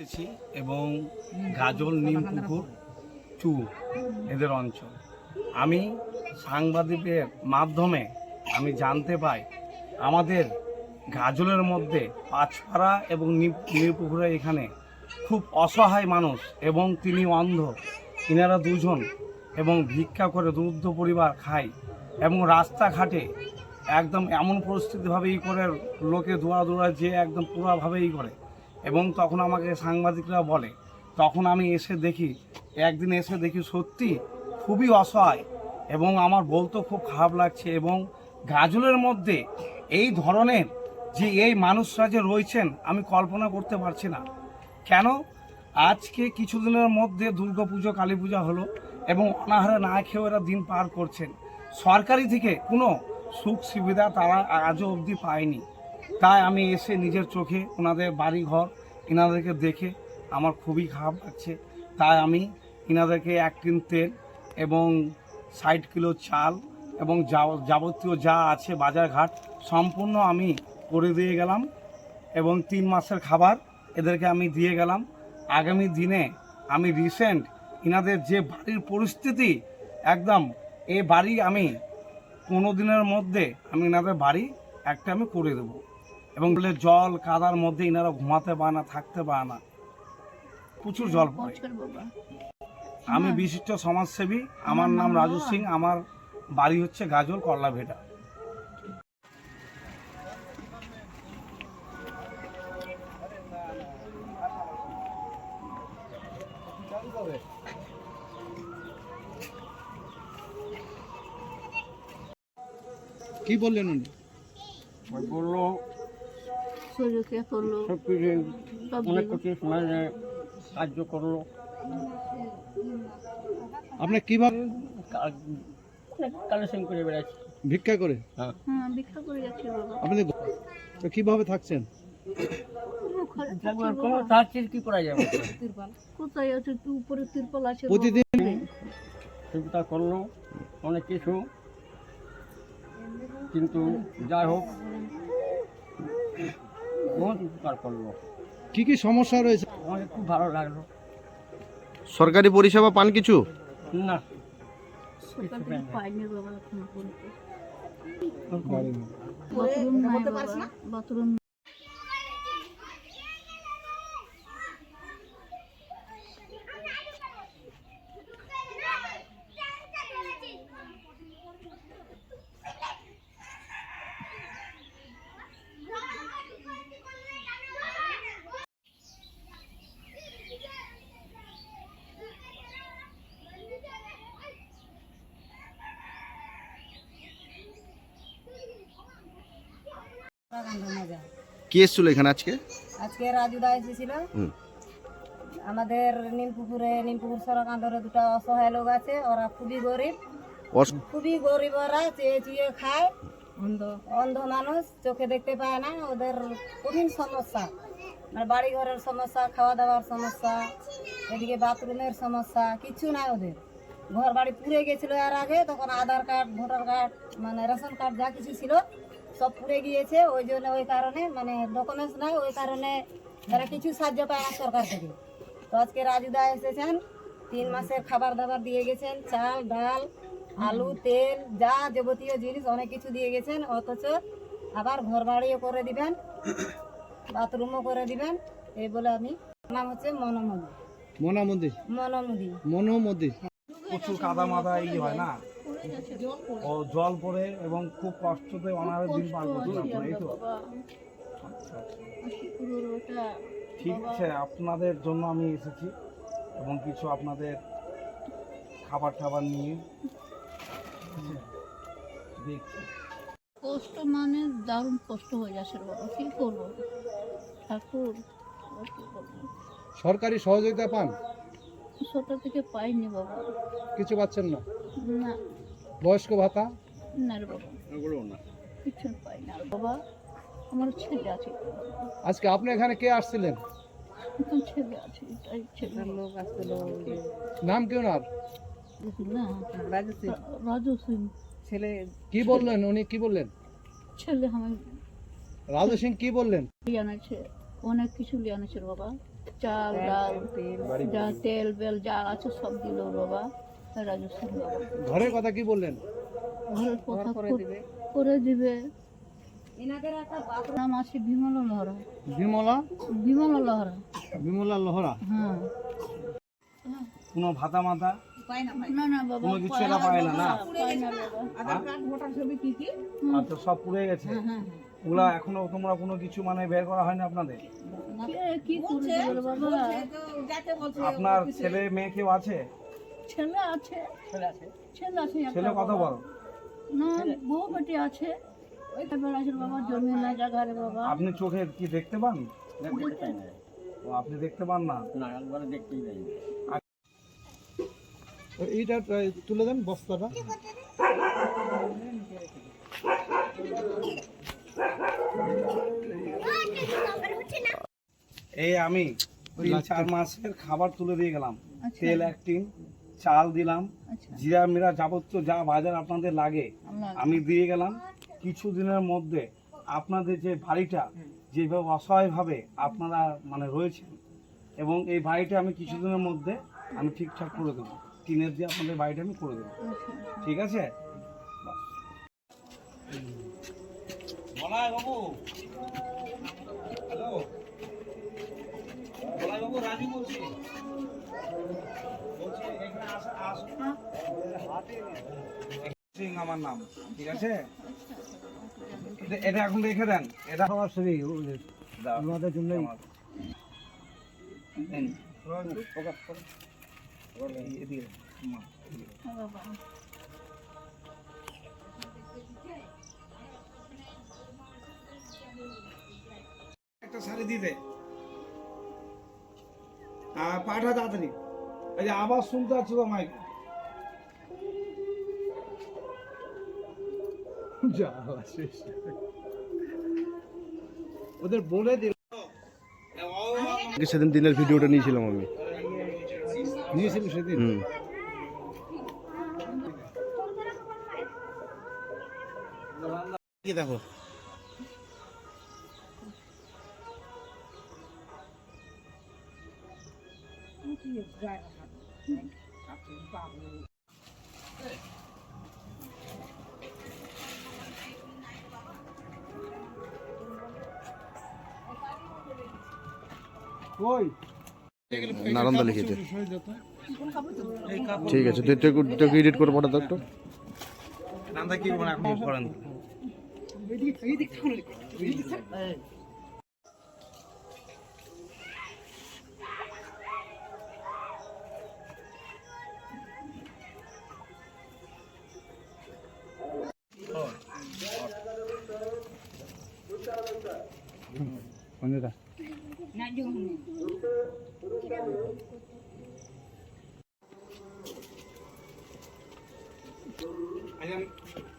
এসেছি এবং গাজল, নিমপুকুর চু এদের অঞ্চল। আমি সাংবাদিকের মাধ্যমে আমি জানতে পাই, আমাদের গাজলের মধ্যে পাঁচপাড়া এবং নি- নিমপুকুরে এখানে খুব অসহায় মানুষ এবং তিনি অন্ধ। ইনারা দুজন এবং ভিক্ষা করে দরিদ্র পরিবার খায় এবং রাস্তাঘাটে একদম এমন পরিস্থিতিভাবে ই করে, লোকে দৌড়া দৌড়া যে একদম পুরাভাবে ই করে। এবং তখন আমাকে সাংবাদিকরা বলে, তখন আমি এসে দেখি, একদিন এসে দেখি সত্যি খুবই অসহায় এবং আমার বলতেও খুব খারাপ লাগছে এবং গাজলের মধ্যে এই ধরনের যে এই মানুষরা যে রয়েছেন, আমি কল্পনা করতে পারছি না। কেন? আজকে কিছুদিনের মধ্যে দুর্গাপুজো কালী পূজা হলো এবং অনাহারে না খেয়েও এরা দিন পার করছেন। সরকারি থেকে কোনো সুখ সুবিধা তারা আজও অবধি পায়নি। তাই আমি এসে নিজের চোখে ওনাদের বাড়ি ঘর এনাদেরকে দেখে আমার খুবই খারাপ লাগছে। তাই আমি এনাদেরকে এক টিন তেল এবং ষাট কিলো চাল এবং যাবতীয় যা আছে বাজারঘাট সম্পূর্ণ আমি করে দিয়ে গেলাম এবং তিন মাসের খাবার এদেরকে আমি দিয়ে গেলাম। আগামী দিনে আমি রিসেন্ট ইনাদের যে বাড়ির পরিস্থিতি, একদম এ বাড়ি আমি কোনো দিনের মধ্যে আমি ইনাদের বাড়ি একটা আমি করে দেবো। এবং বলে জল কাদার মধ্যে ইনারা ঘুমাতে পারে না থাকতে পারে না। প্রচুর জল পড়ে। আমি বিশিষ্ট সমাজসেবী আমার নাম রাজু সিং আমার বাড়ি হচ্ছে গাজল করলাভেটা কি বললেন উনি? বলল করল? সব কিছু অনেক দিলো। কিছু সাহায্য করল। আপনি কীভাবে কালেকশন করে বেড়াচ্ছি। ভিক্ষা করে? হ্যাঁ। হ্যাঁ ভিক্ষা করে যাচ্ছি বাবা। আপনি তো কীভাবে থাকছেন? কি করা যাবে? কোথায় আছে উপরে তিরপল আছে প্রতিদিন? চিন্তা করল অনেক কিছু। কিন্তু যাই হোক বহুত উপকার করল। কি কি সমস্যা রয়েছে? আমাকে খুব ভালো লাগল। সরকারি পরিষেবা পান কিছু? না। বাথরুম নাই বাবা বাথরুম কি এসেছিল এখানে আজকে? আজকে রাজুদা এসেছিল। আমাদের নিমপুকুরে নিমপুকুর সড়ক আন্দরে দুটো অসহায় লোক আছে ওরা খুবই গরিব। খুবই গরিব ওরা চেয়ে চেয়ে খায়। অন্ধ অন্ধ মানুষ চোখে দেখতে পায় না ওদের কঠিন সমস্যা। মানে বাড়ি ঘরের সমস্যা খাওয়া দাওয়ার সমস্যা এদিকে বাথরুমের সমস্যা কিছু নাই ওদের। ঘর বাড়ি পুড়ে গেছিল এর আগে তখন আধার কার্ড ভোটার কার্ড মানে রেশন কার্ড যা কিছু ছিল সব পুড়ে গিয়েছে ওই জন্য ওই কারণে মানে ডকুমেন্টস নাই ওই কারণে তারা কিছু সাহায্য পায় না সরকার থেকে। তো আজকে রাজুদা এসেছেন তিন মাসের খাবার দাবার দিয়ে গেছেন চাল ডাল আলু তেল যা যাবতীয় জিনিস অনেক কিছু দিয়ে গেছেন অথচ আবার ঘর বাড়িও করে দিবেন বাথরুমও করে দিবেন এই বলে আমি নাম হচ্ছে মনমদি মনা মন্দির? মনমদি মনো প্রচুর কাদা মাদা এই হয় না? ও জল পড়ে এবং খুব কষ্টতে অনাহারে দিন পার করছিলাম এই তো? বাবা। পুরো ওটা ঠিক আছে আপনাদের জন্য আমি এসেছি এবং কিছু আপনাদের খাবার টাবার নিয়ে দেখছি। কষ্ট মানে দারুণ কষ্ট হয়ে যাচ্ছে রে বাবা কি করব? ঠাকুর সরকারি সহযোগিতা পান? ছোট থেকে পাইনি বাবা। কিছু পাচ্ছেন না? না। বয়স্ক ভাতা? না রে বাবা। কিছু পাই না বাবা। আমার ছেলে আছে। আজকে আপনি এখানে কে আসছিলেন? ছেলে আছে ছেলে। লোক নাম কেউ না না রাজু সিং। ছেলে। কি বললেন উনি? কি বললেন? ছেলে আমি রাজু সিং কি বললেন? অনেক কিছু লিয়ে আনেছে বাবা। চাল ডাল যা তেল বেল যা আছে সব দিল বাবা। ঘরের কথা কি বললেন? ঘরের কথা করে দিবে। করে দিবে। নাম আছে বিমল লহরা। বিমলা? বিমল লহরা। বিমলা লোহরা? হ্যাঁ। কোনো ভাতা মাতা? না না বাবা কোনো কিছু এরা পায় না না? পায় না বাবা। আচ্ছা সব পুড়ে গেছে। ওগুলা এখনও তোমরা কোনো কিছু মানে বের করা হয়নি আপনাদের? কে- কি করে দিবে বাবা? আপনার ছেলে মেয়ে কেউ আছে? ছেলে আছে। ছেলে আছে? একটা ছেলে কত। বড়? না বউ বেটি আছে। ওইটা বেড়াছে বাবা জমি না জায়গা রে বাবা। আপনি চোখে কি দেখতে পান? ও আপনি দেখতে পান না? এইটা তুলে দেন বস্তাটা। এই আমি তিন চার মাসের খাবার তুলে দিয়ে গেলাম। আচ্ছা। তেল এক টিন চাল দিলাম আচ্ছা। জিরা মিরা যাবতীয় যা বাজার আপনাদের লাগে আমি দিয়ে গেলাম। কিছু দিনের মধ্যে আপনাদের যে বাড়িটা যেভাবে অসহায়ভাবে আপনারা মানে রয়েছেন এবং এই বাড়িটা আমি কিছুদিনের মধ্যে আমি ঠিকঠাক করে দেবো। টিনের দিয়ে আপনাদের বাড়িটা আমি করে দেবো। আচ্ছা ঠিক আছে? বাবু হ্যালো বলাই বাবু রাজু বলছি বলছি এখানে আসা আসুন না সিং আমার নাম ঠিক আছে? এটা এখন রেখে দেন। এটা সরাসরি আমাদের জন্য একটা শাড়ি দিতে পাঠা তাড়াতাড়ি। এই যে আবার শুনতে পাচ্ছ তো মাইক। ওদের বলে দিল। সেদিন দিনের ভিডিওটা নিয়েছিলাম আমি। নিয়েছিল সেদিন? হুম। দেখো? কই নালন্দা লিখেছে। ঠিক আছে তুই তুই তোকে এডিট করে পাঠাতো একটু। নামটা কি করবেন আপনি করেন কোনটা